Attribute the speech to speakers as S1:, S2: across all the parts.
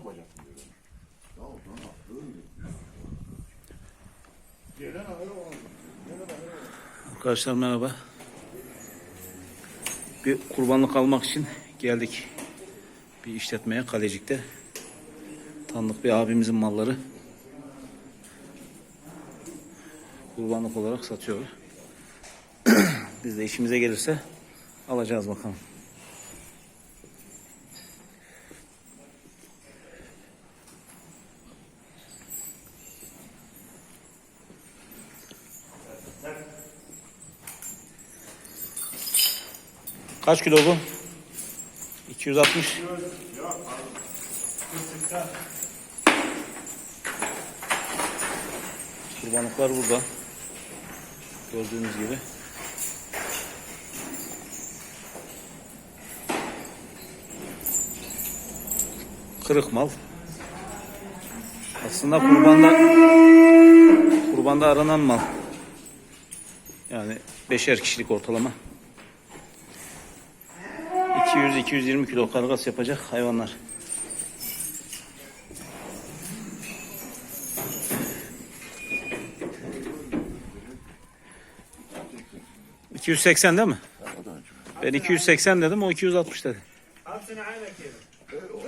S1: yapacaksın diyor. Ya tamam öyle. Gelen ayrı olmaz. Gelen ayrı olmaz.
S2: Arkadaşlar merhaba. Bir kurbanlık almak için geldik. Bir işletmeye Kalecik'te. Tanıdık bir abimizin malları. Kurbanlık olarak satıyor. Biz de işimize gelirse alacağız bakalım. Kaç kilo bu? 260. Kurbanlıklar burada. Gördüğünüz gibi. Kırık mal. Aslında kurbanda kurbanda aranan mal. Yani beşer kişilik ortalama. 200-220 kilo kargas yapacak hayvanlar. ...280 değil mi? Ben 280 dedim, o 260 dedi.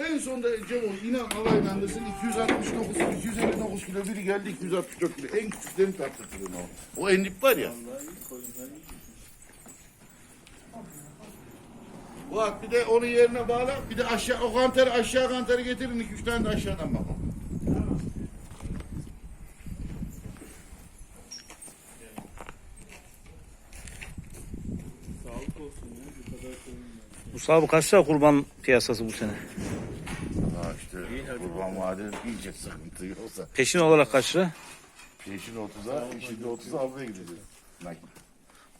S1: En sonunda Cemal inan Allah inandırsın 269, 259 kilo biri geldi 264 kilo. En küçüklerini tarttırdın o. O enlip var ya. Bak bir de onu yerine bağla. Bir de aşağı o kantarı aşağı kantarı getirin. iki üç tane de aşağıdan bakalım.
S2: Musa bu kaç lira kurban piyasası bu sene?
S1: Ha işte kurban vadeli iyice sıkıntı yoksa.
S2: Peşin olarak kaç lira?
S1: Peşin 30'a, şimdi 30'a almaya gideceğiz. Nakit.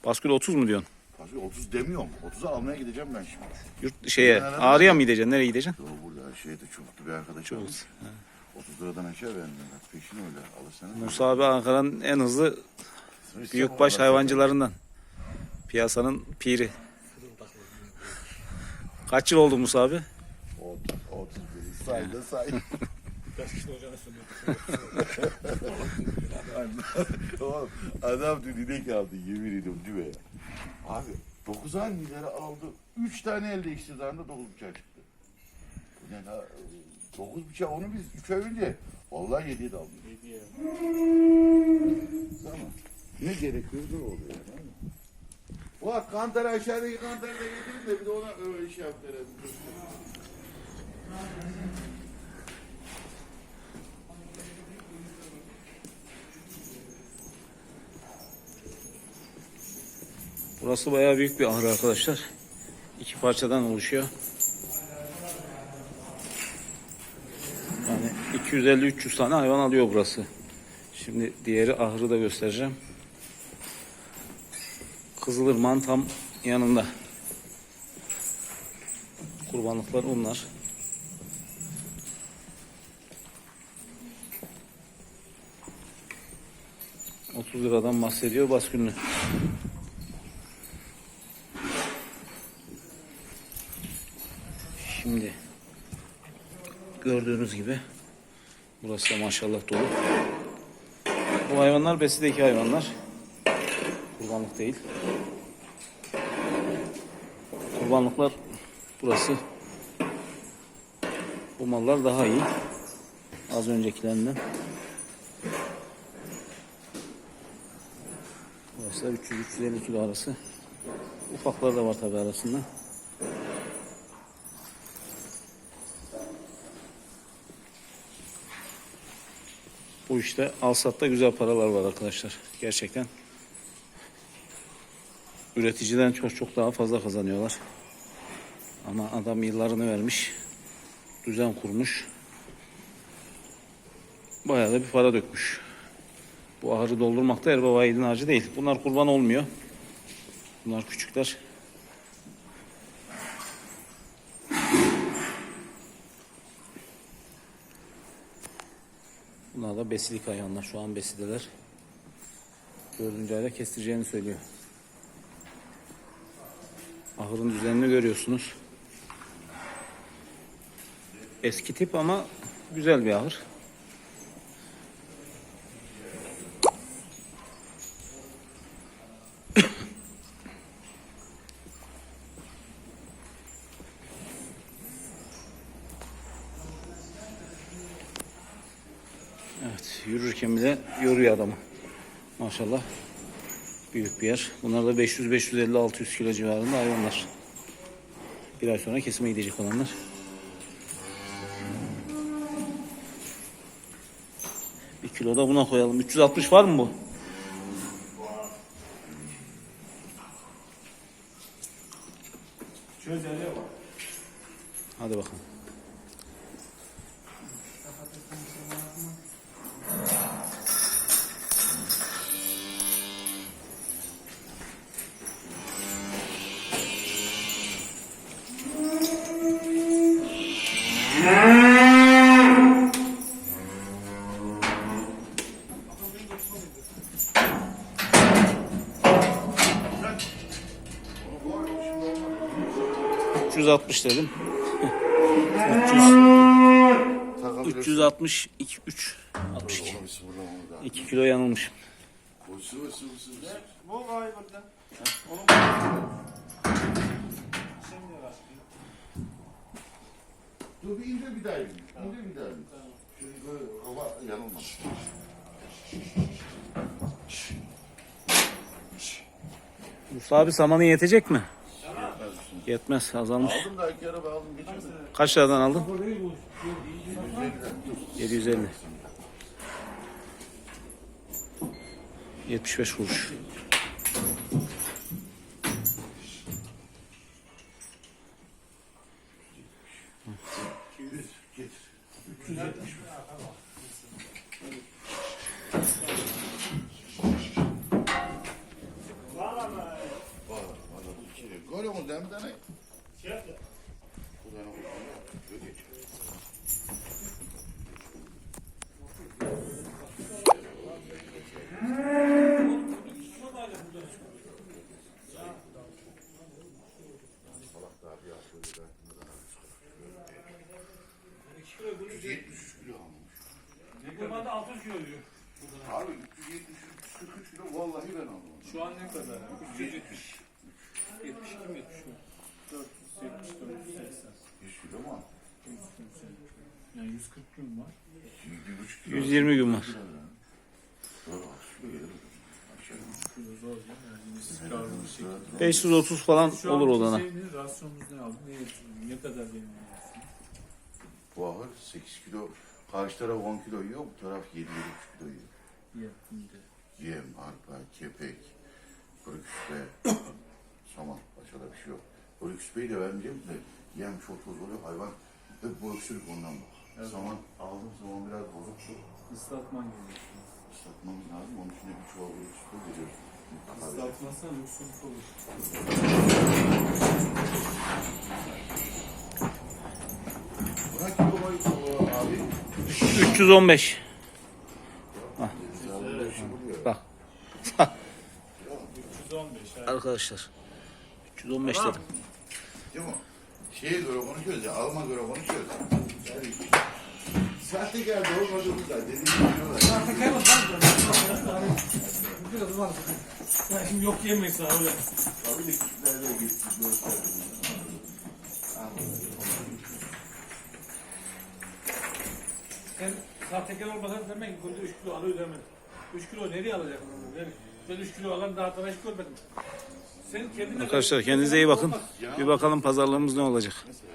S2: Baskül 30 mu diyorsun?
S1: Tabii 30 demiyorum. 30'a almaya gideceğim ben şimdi.
S2: Yurt şeye, Ağrı'ya mı gideceksin? Nereye gideceksin?
S1: Yo burada şeyde çoktu bir arkadaş almış. 30 liradan aşağı vermiyor. Bak peşin öyle alırsanız.
S2: Musa abi Ankara'nın en hızlı büyükbaş hayvancılarından. Piyasanın piri. Kaç yıl oldu Musa abi?
S1: 30, 31. Say da say. Oğlum, Adam dün inek aldı yemin ediyorum düve. Abi 9 ay milyara aldı. 3 tane el değiştirdi anda 9 bıçağı çıktı. Yani 9 bıçağı onu biz 3 ay önce vallahi 7'ye de aldık. 7'ye. Tamam. Ne gerekiyor ne oluyor yani. Ulan kantarı aşağıdaki kantarı da getirin de bir de ona öyle şey yap verelim.
S2: Burası bayağı büyük bir ahır arkadaşlar. İki parçadan oluşuyor. Yani 250-300 tane hayvan alıyor burası. Şimdi diğeri ahırı da göstereceğim. Kızılırmak'ın tam yanında. Kurbanlıklar onlar. ...30 liradan bahsediyor baskünlü. Şimdi gördüğünüz gibi burası da maşallah dolu. Bu hayvanlar besideki hayvanlar. Kurbanlık değil. Kurbanlıklar burası. Bu mallar daha iyi. Az öncekilerinden. Burası da 300-350 kilo arası. Ufaklar da var tabi arasında. Bu işte alsatta güzel paralar var arkadaşlar. Gerçekten. Üreticiden çok çok daha fazla kazanıyorlar. Ama adam yıllarını vermiş. Düzen kurmuş. Bayağı da bir para dökmüş. Bu ahırı doldurmak da erbaba yiğidin harcı değil. Bunlar kurban olmuyor. Bunlar küçükler. Bunlar da besilik hayvanlar. Şu an besideler. Dördüncü ayda kestireceğini söylüyor. Ahırın düzenini görüyorsunuz. Eski tip ama güzel bir ahır. Evet, yürürken bile yoruyor adamı. Maşallah. Büyük bir yer. Bunlar da 500, 550, 600 kilo civarında hayvanlar. Bir ay sonra kesime gidecek olanlar. Bir kilo da buna koyalım. 360 var mı bu? 360 dedim. 300,
S1: Takabilirsin.
S2: 360, 2, 3, 62.
S1: Onu bir sıfırlamamız lazım.
S2: 2 kilo.
S3: Bu burada.
S1: Dur bir indir bir daha indir. İndir bir daha indir. Şimdi böyle hava yanılmaz.
S2: Musa abi samanı yetecek mi? Yetmez azalmış.
S1: Aldım da iki araba aldım geçirdim.
S2: Kaç liradan aldın? 750. 75 kuruş.
S1: Görüyor musun? Dem tane. Bu tane bu tane. Böyle geç. Salak daha bir hafta önce ben bunu daha 373 kilo almış.
S3: Yıkılmada 600 kilo diyor.
S1: Abi 373 kilo vallahi ben aldım.
S3: Şu an ne kadar? 370. 72 mi 70 mi? 470, 480.
S1: 100 kilo mu?
S3: Yani 140 gün var.
S1: Bir buçuk kilo.
S2: 120 gün var.
S3: Zor ya. Yani istikrarlı bir şekilde.
S2: 530 falan
S3: Şu
S2: olur
S3: an
S2: odana.
S3: Şeyini, rasyonunuz ne aldı? Ne? Ne kadar ediyorsun?
S1: Bu ahır 8 kilo. Karşı taraf 10 kilo yiyor, bu taraf 7 7,5 kilo yiyor.
S3: Yaptığında.
S1: Yem, arpa, kepek, kuru küspe, saman. Başka da bir şey yok. Kuru küspeyi de vermeyeceğim de yem çok toz oluyor. Hayvan hep bu öksürük ondan bak. Saman aldım zaman biraz bozuktu.
S3: Islatman gerekiyor.
S1: Islatmamız lazım. Onun için de bir çuval kuru küspe veriyoruz.
S3: Islatmazsan yoksulluk olur.
S1: Buna
S2: 315.
S1: Hesabında işi buluyor.
S2: Bak
S3: 115.
S2: arkadaşlar. 315 dedim.
S1: Değil mi? Şeye göre konuşuyoruz ya, alma göre konuşuyoruz. Yani, Sahtekar da olmadığımız da dediğim gibi diyorlar.
S3: Biraz var. Ya şimdi yok yemeyiz abi.
S1: Abi de küçüklerle geçtik
S3: Sen sahtekar olmasan demek ki günde 3 kilo alıyor demedin. 3 kilo nereye alacaksın? Yani ben 3 kilo alan daha tıraş görmedim. Sen kendine...
S2: Arkadaşlar kendinize iyi bakın. Bir bakalım pazarlığımız ne olacak.
S1: Mesela